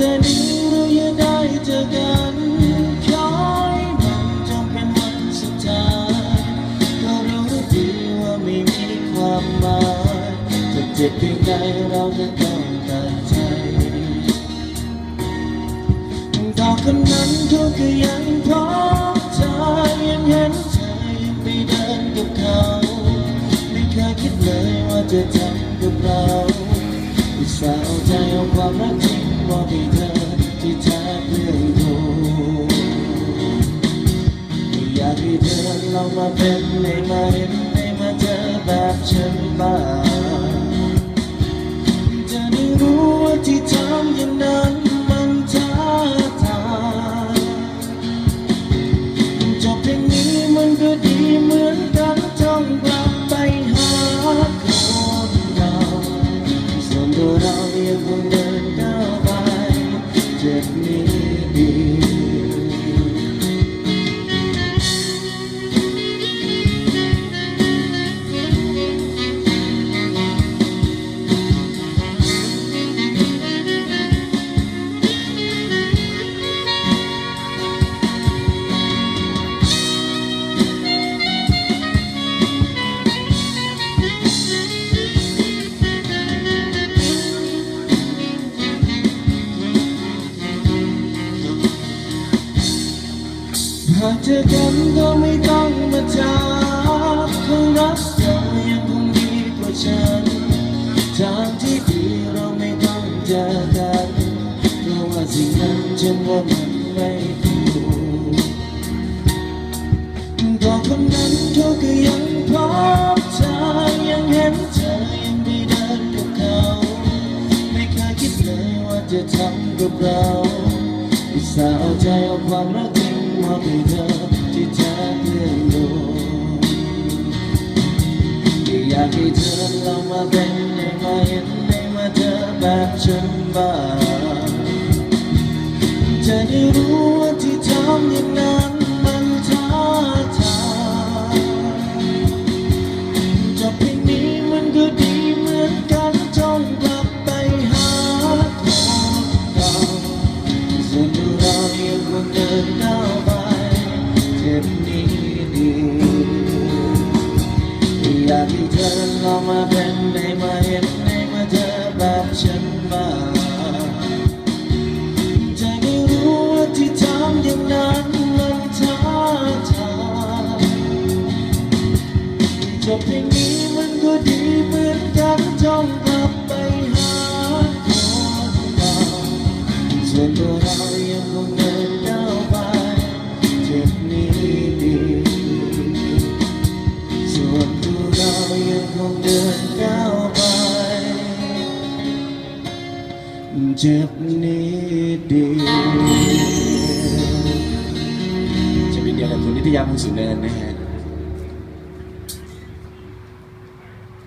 ต่ จ็บเพียงใดเราจะต้องตัดใจต่อคนนั้นเขาก็ยังพร้อมใจยังเห็นเธอยังไปเดินกับเขา ไม่เคยคิดเลยว่าจะทำกับเราอุตส่าห์ใจเอาความรักจริงมอบให้เธอที่แท้เพื่อนถูกอยากให้เธอลองมาเป็นให้มาเห็นให้มาเจอแบบฉันบ้าง เรายังคงเดินก้าวไปเจ็บนี้ดีากเจอกันก็ไม่ต้องมาจากคงรักเธอยังคงดีกว่าฉันทางที่ดีเราไม่ต้องเจอกันเพราะว่าสิ่งนั้นฉันว่ามันไม่ถูกก็คนนั้นเขาก็ยังพร้อมใจยังเห็นเธอยังได้เดินกับเขา ไม่เคยคิดเลยว่าจะทำกับเราอุตส่าห์เอาใจเอาความรักจริง อบให้เธอที่แท้เพื่อนดูอยากให้เธอลองมาเป็นให้มาเห็นให้มาเจอแบบฉันบ้างจะได้รู้ว่าที่ทำอย่างนั้น อยากให้เธอลองมาเป็นได้มาเห็นได้มาเจอแบบฉันบ้างจะไม่รู้ว่าที่ทำอย่างนั้นมันท้าทายจบเพลงนี้ เจ็บนี้ดีชีวิตเดียวกับคุณนิตยาภูสินเนินนะฮะ